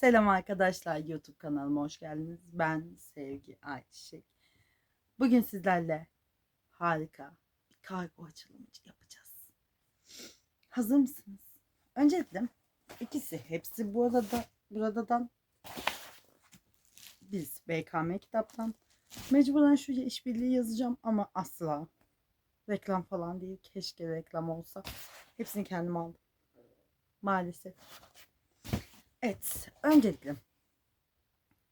Selam arkadaşlar YouTube kanalıma hoş geldiniz. Ben Sevgi Ayçiçek. Bugün sizlerle harika bir kargo açılımı yapacağız. Hazır mısınız? Öncelikle ikisi hepsi bu arada buradan biz BKM kitaptan mecburen şu işbirliği yazacağım ama asla reklam falan değil. Keşke reklam olsa. Hepsini kendim aldım. Maalesef. Evet, öncelikle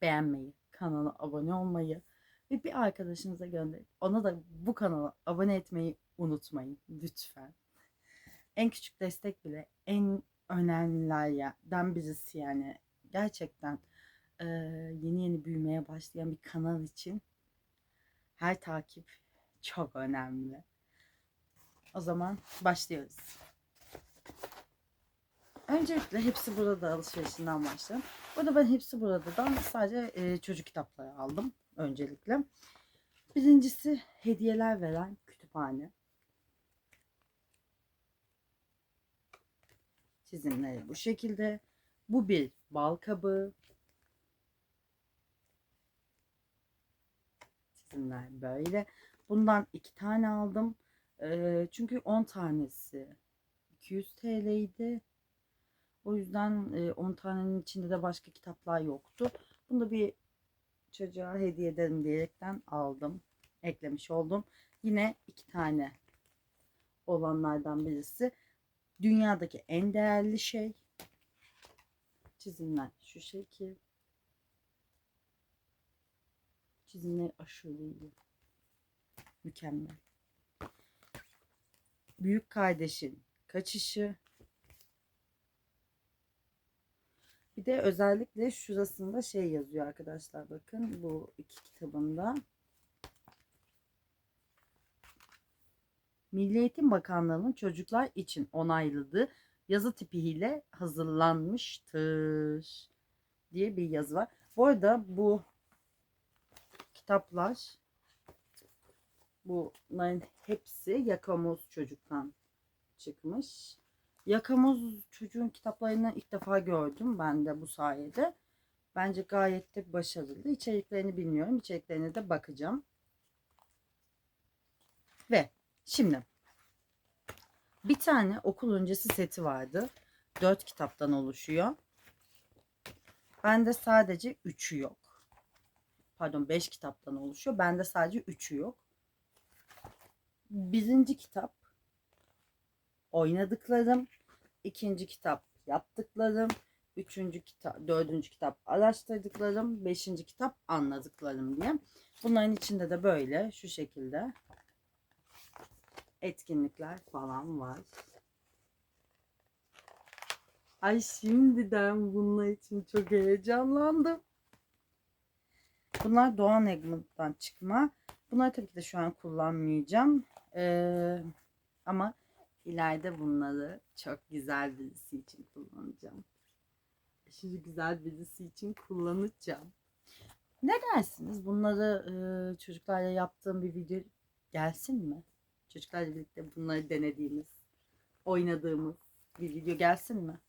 beğenmeyi, kanala abone olmayı ve bir arkadaşınıza gönderip ona da bu kanala abone etmeyi unutmayın lütfen. En küçük destek bile en önemlilerden birisi yani gerçekten yeni yeni büyümeye başlayan bir kanal için her takip çok önemli. O zaman başlıyoruz. Öncelikle hepsi burada alışverişinden başlayalım. Burada ben hepsi buradan sadece e, çocuk kitapları aldım öncelikle. Birincisi hediyeler veren kütüphane. Çizimleri bu şekilde. Bu bir bal kabı. Çizimler böyle. Bundan iki tane aldım. E, çünkü 10 tanesi 200 TL'ydi. O yüzden e, 10 tanenin içinde de başka kitaplar yoktu. Bunu da bir çocuğa hediye ederim diyerekten aldım. Eklemiş oldum. Yine iki tane olanlardan birisi. Dünyadaki en değerli şey. Çizimler şu şekil. Çizimler aşırı iyi. Mükemmel. Büyük kardeşin kaçışı. Bir de özellikle şurasında şey yazıyor arkadaşlar bakın bu iki kitabında. Milli Eğitim Bakanlığı'nın çocuklar için onayladığı yazı tipiyle hazırlanmıştır diye bir yazı var. Bu arada bu kitaplar bunların hepsi Yakamoz çocuktan çıkmış. Yakamoz çocuğun kitaplarını ilk defa gördüm ben de bu sayede. Bence gayet de başarılı. İçeriklerini bilmiyorum. İçeriklerine de bakacağım. Ve şimdi bir tane okul öncesi seti vardı. Dört kitaptan oluşuyor. Bende sadece üçü yok. Pardon beş kitaptan oluşuyor. Bende sadece üçü yok. Birinci kitap oynadıklarım, ikinci kitap yaptıklarım, üçüncü kitap, dördüncü kitap araştırdıklarım, beşinci kitap anladıklarım diye. Bunların içinde de böyle şu şekilde etkinlikler falan var. Ay şimdiden bunlar için çok heyecanlandım. Bunlar Doğan Egmont'tan çıkma. Bunları tabii ki de şu an kullanmayacağım. Ee, ama ileride bunları çok güzel birisi için kullanacağım. Aşırı güzel birisi için kullanacağım. Ne dersiniz? Bunları e, çocuklarla yaptığım bir video gelsin mi? Çocuklarla birlikte bunları denediğimiz, oynadığımız bir video gelsin mi?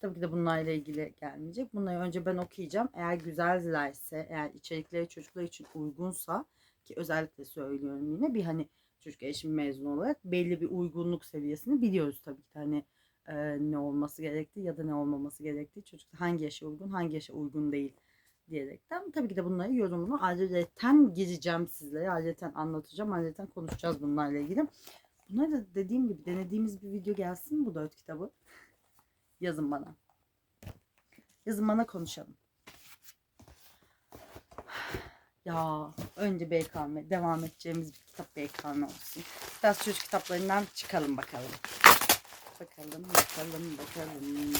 Tabii ki de bunlarla ilgili gelmeyecek. Bunları önce ben okuyacağım. Eğer güzellerse, eğer içerikleri çocuklar için uygunsa ki özellikle söylüyorum yine bir hani çocuk eğitim mezunu olarak belli bir uygunluk seviyesini biliyoruz tabii ki hani e, ne olması gerektiği ya da ne olmaması gerektiği çocuk hangi yaşa uygun hangi yaşa uygun değil diyerekten tabii ki de bunları yorumunu ayrıca gireceğim sizlere ayrıca anlatacağım ayrıca konuşacağız bunlarla ilgili. Bunları da dediğim gibi denediğimiz bir video gelsin bu dört kitabı. Yazın bana. Yazın bana konuşalım. Ya önce BKM devam edeceğimiz bir kitap BKM olsun. Biraz çocuk kitaplarından çıkalım bakalım. Bakalım bakalım bakalım.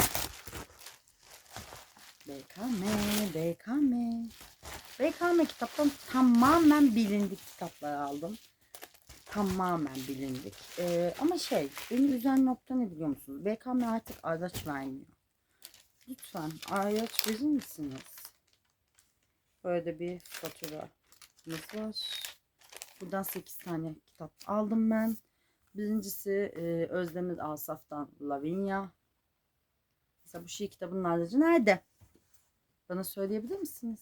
BKM BKM. BKM kitaptan tamamen bilindik kitaplar aldım. Tamamen bilindik. Ee, ama şey beni üzen nokta ne biliyor musunuz? BKM artık araç vermiyor. Lütfen araç verir misiniz? Böyle bir faturamız var. Buradan 8 tane kitap aldım ben. Birincisi e, Özdemir Asaf'tan Lavinia Mesela bu şiir kitabının aracı nerede? Bana söyleyebilir misiniz?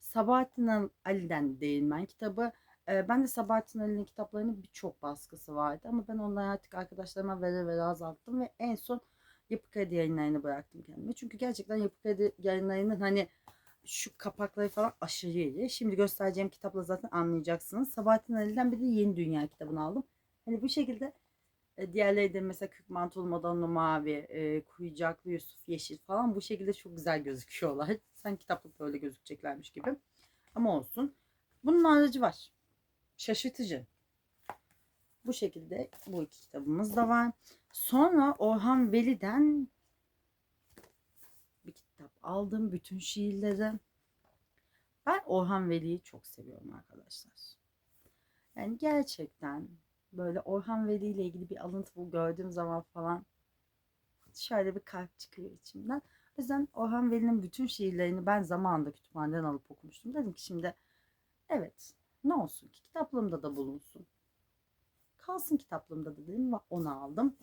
Sabahattin Al- Ali'den Değirmen kitabı. Ee, ben de Sabahattin Ali'nin kitaplarının birçok baskısı vardı ama ben onları artık arkadaşlarıma vere vere azalttım ve en son Yapı Kredi yayınlarını bıraktım kendime. Çünkü gerçekten Yapı Kredi yayınlarının hani şu kapakları falan aşırı iyi. Şimdi göstereceğim kitapla zaten anlayacaksınız. Sabahattin Ali'den bir de Yeni Dünya kitabını aldım. Hani bu şekilde e, diğerleri de mesela Kırk Mantolu Madonna Mavi, e, Kuyucaklı Yusuf Yeşil falan bu şekilde çok güzel gözüküyorlar. Sanki kitaplıkta öyle gözükeceklermiş gibi. Ama olsun. Bunun aracı var. Şaşırtıcı. Bu şekilde bu iki kitabımız da var. Sonra Orhan Veli'den aldım. Bütün şiirleri. Ben Orhan Veli'yi çok seviyorum arkadaşlar. Yani gerçekten böyle Orhan Veli ile ilgili bir alıntı gördüğüm zaman falan şöyle bir kalp çıkıyor içimden. O yüzden Orhan Veli'nin bütün şiirlerini ben zamanında kütüphaneden alıp okumuştum. Dedim ki şimdi evet ne olsun ki kitaplığımda da bulunsun. Kalsın kitaplığımda da dedim ve onu aldım.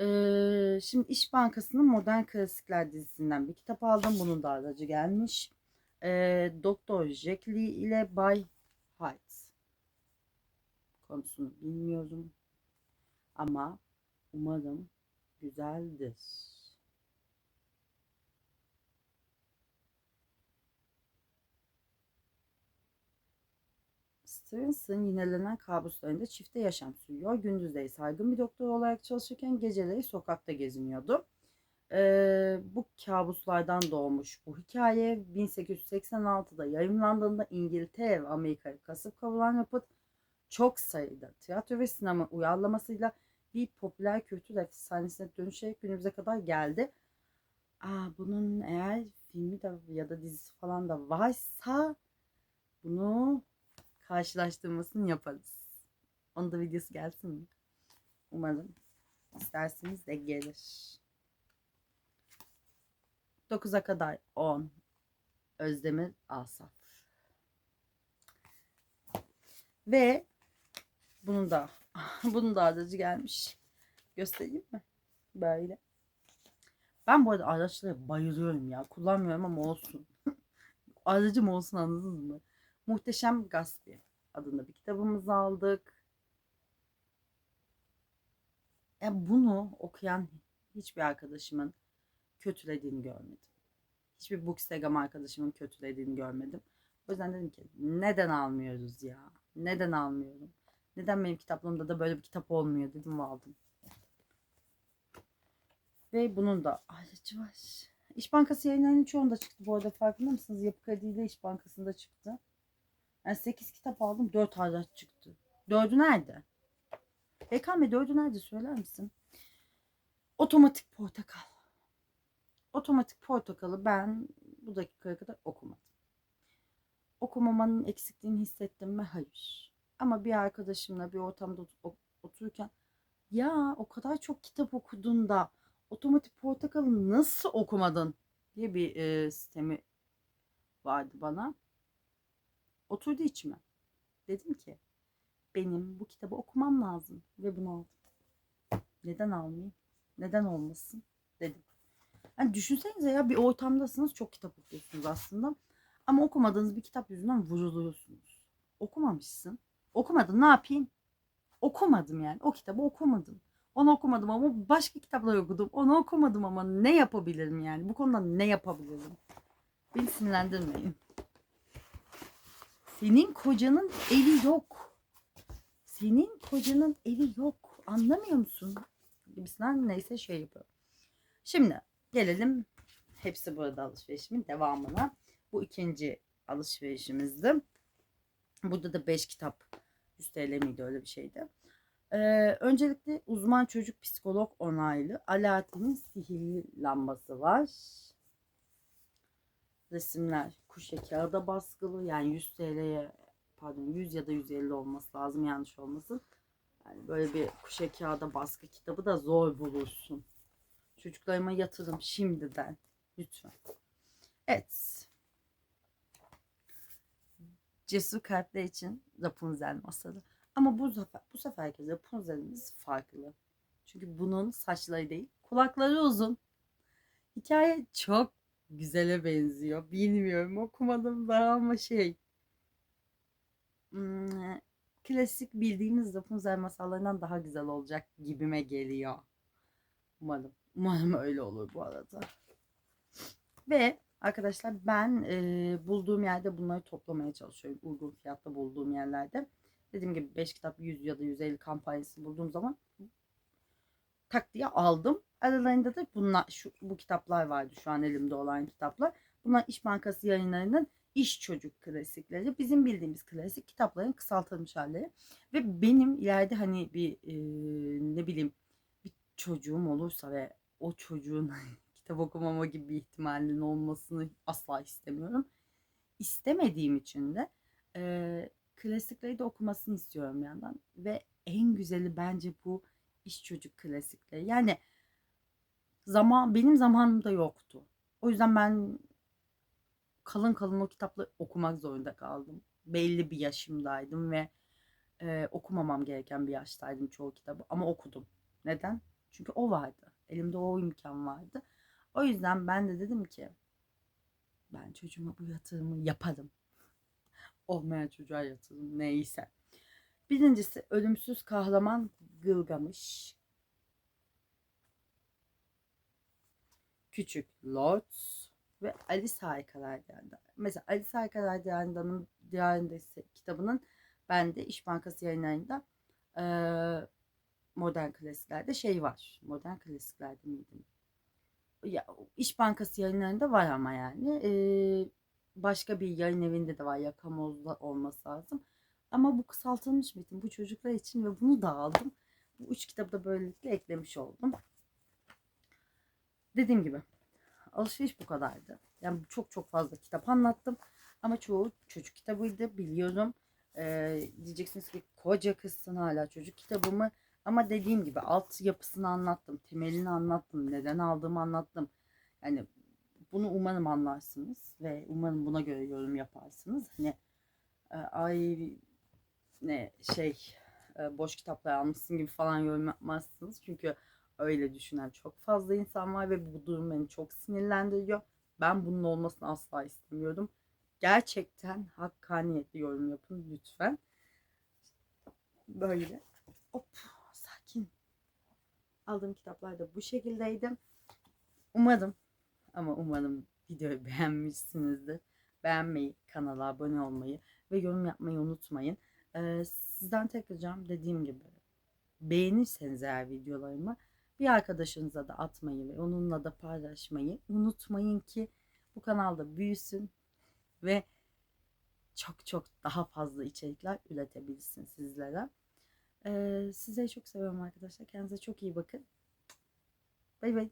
Ee, şimdi İş Bankası'nın Modern Klasikler dizisinden bir kitap aldım. Bunun da aracı gelmiş. Ee, Doktor Jekyll ile Bay Hyde konusunu bilmiyorum. Ama umarım güzeldir. Stevenson yinelenen kabuslarında çifte yaşam sürüyor. Gündüzleri saygın bir doktor olarak çalışırken geceleri sokakta geziniyordu. Ee, bu kabuslardan doğmuş bu hikaye 1886'da yayımlandığında İngiltere ve Amerika'yı kasıp kavuran yapıt çok sayıda tiyatro ve sinema uyarlamasıyla bir popüler kültür efsanesine dönüşerek günümüze kadar geldi. Aa, bunun eğer filmi de ya da dizisi falan da varsa bunu karşılaştırmasını yaparız. Onun da videosu gelsin mi? Umarım isterseniz de gelir. 9'a kadar 10. Özdemir Asaf. Ve bunun da bunun da aracı gelmiş. Göstereyim mi? Böyle. Ben bu arada araçlara bayılıyorum ya. Kullanmıyorum ama olsun. Aracım olsun anladınız mı? Muhteşem Gatsby adında bir kitabımızı aldık. Yani bunu okuyan hiçbir arkadaşımın kötülediğini görmedim. Hiçbir Bookstagam arkadaşımın kötülediğini görmedim. O yüzden dedim ki neden almıyoruz ya? Neden almıyorum? Neden benim kitaplığımda da böyle bir kitap olmuyor dedim ve aldım. Ve bunun da aracı var. İş Bankası yayınlarının çoğunda çıktı bu arada farkında mısınız? Yapı Kredi ile İş Bankası'nda çıktı. Yani 8 kitap aldım 4 araç çıktı. 4'ü nerede? Bekan Bey 4'ü nerede söyler misin? Otomatik portakal. Otomatik portakalı ben bu dakikaya kadar okumadım. Okumamanın eksikliğini hissettim mi? Hayır. Ama bir arkadaşımla bir ortamda ot- otururken ya o kadar çok kitap okudun da otomatik portakalı nasıl okumadın diye bir e, sistemi vardı bana. Oturdu içime. Dedim ki benim bu kitabı okumam lazım ve bunu aldım. Neden almayayım? Neden olmasın? Dedim. Yani düşünsenize ya bir ortamdasınız çok kitap okuyorsunuz aslında. Ama okumadığınız bir kitap yüzünden vuruluyorsunuz. Okumamışsın. Okumadın ne yapayım? Okumadım yani. O kitabı okumadım. Onu okumadım ama başka kitaplar okudum. Onu okumadım ama ne yapabilirim yani? Bu konuda ne yapabilirim? Beni sinirlendirmeyin. Senin kocanın evi yok. Senin kocanın evi yok. Anlamıyor musun? Gibisinden neyse şey yapıyor. Şimdi gelelim hepsi burada alışverişimin devamına. Bu ikinci alışverişimizdi. Burada da 5 kitap 100 TL miydi öyle bir şeydi. Ee, öncelikle uzman çocuk psikolog onaylı Alaaddin'in sihirli lambası var. Resimler kuşe kağıda baskılı yani 100 TL'ye pardon 100 ya da 150 olması lazım yanlış olmasın. Yani böyle bir kuşe kağıda baskı kitabı da zor bulursun. Çocuklarıma yatırım şimdiden lütfen. Evet. Cesur kalpler için Rapunzel masalı. Ama bu sefer bu seferki Rapunzel'imiz farklı. Çünkü bunun saçları değil, kulakları uzun. Hikaye çok güzele benziyor. Bilmiyorum okumadım daha ama şey. hmm, klasik bildiğimiz Rapunzel masallarından daha güzel olacak gibime geliyor. Umarım. Umarım öyle olur bu arada. Ve arkadaşlar ben e, bulduğum yerde bunları toplamaya çalışıyorum. Uygun fiyatta bulduğum yerlerde. Dediğim gibi 5 kitap 100 ya da 150 kampanyası bulduğum zaman tak diye aldım. Aralarında da bunlar, şu, bu kitaplar vardı şu an elimde olan kitaplar. Bunlar İş Bankası yayınlarının iş çocuk klasikleri. Bizim bildiğimiz klasik kitapların kısaltılmış halleri. Ve benim ileride hani bir e, ne bileyim bir çocuğum olursa ve o çocuğun kitap okumama gibi bir ihtimalinin olmasını asla istemiyorum. İstemediğim için de e, klasikleri de okumasını istiyorum yandan. Ve en güzeli bence bu iş çocuk klasikleri. Yani zaman benim zamanımda yoktu. O yüzden ben kalın kalın o kitapları okumak zorunda kaldım. Belli bir yaşımdaydım ve e, okumamam gereken bir yaştaydım çoğu kitabı ama okudum. Neden? Çünkü o vardı. Elimde o imkan vardı. O yüzden ben de dedim ki ben çocuğuma bu yatırımı yaparım. Olmayan çocuğa yatırım neyse. Birincisi ölümsüz kahraman Gılgamış. Küçük Lord ve Alice Harikalar Diyarında. Mesela Alice Harikalar Diyarında'nın Diyarında kitabının bende İş Bankası yayınlarında e, modern klasiklerde şey var. Modern klasiklerde miydim? Ya, İş Bankası yayınlarında var ama yani. E, başka bir yayın evinde de var. Yakamoz'da olması lazım. Ama bu kısaltılmış metin bu çocuklar için ve bunu da aldım. Bu üç kitabı da böylelikle eklemiş oldum. Dediğim gibi alışveriş bu kadardı. Yani çok çok fazla kitap anlattım. Ama çoğu çocuk kitabıydı biliyorum. Ee, diyeceksiniz ki koca kızsın hala çocuk kitabı mı? Ama dediğim gibi alt yapısını anlattım. Temelini anlattım. Neden aldığımı anlattım. Yani bunu umarım anlarsınız. Ve umarım buna göre yorum yaparsınız. Hani e, ay ne şey e, boş kitaplar almışsın gibi falan yorum yapmazsınız. Çünkü öyle düşünen çok fazla insan var ve bu durum beni çok sinirlendiriyor. Ben bunun olmasını asla istemiyorum. Gerçekten hakkaniyetli yorum yapın lütfen. Böyle hop sakin. Aldığım kitaplar da bu şekildeydi. Umarım ama umarım videoyu beğenmişsinizdir. Beğenmeyi, kanala abone olmayı ve yorum yapmayı unutmayın. Ee, sizden tek ricam dediğim gibi beğenirseniz eğer videolarımı bir arkadaşınıza da atmayı ve onunla da paylaşmayı unutmayın ki bu kanalda büyüsün ve çok çok daha fazla içerikler üretebilsin sizlere. Ee, sizleri çok seviyorum arkadaşlar. Kendinize çok iyi bakın. Bay bay.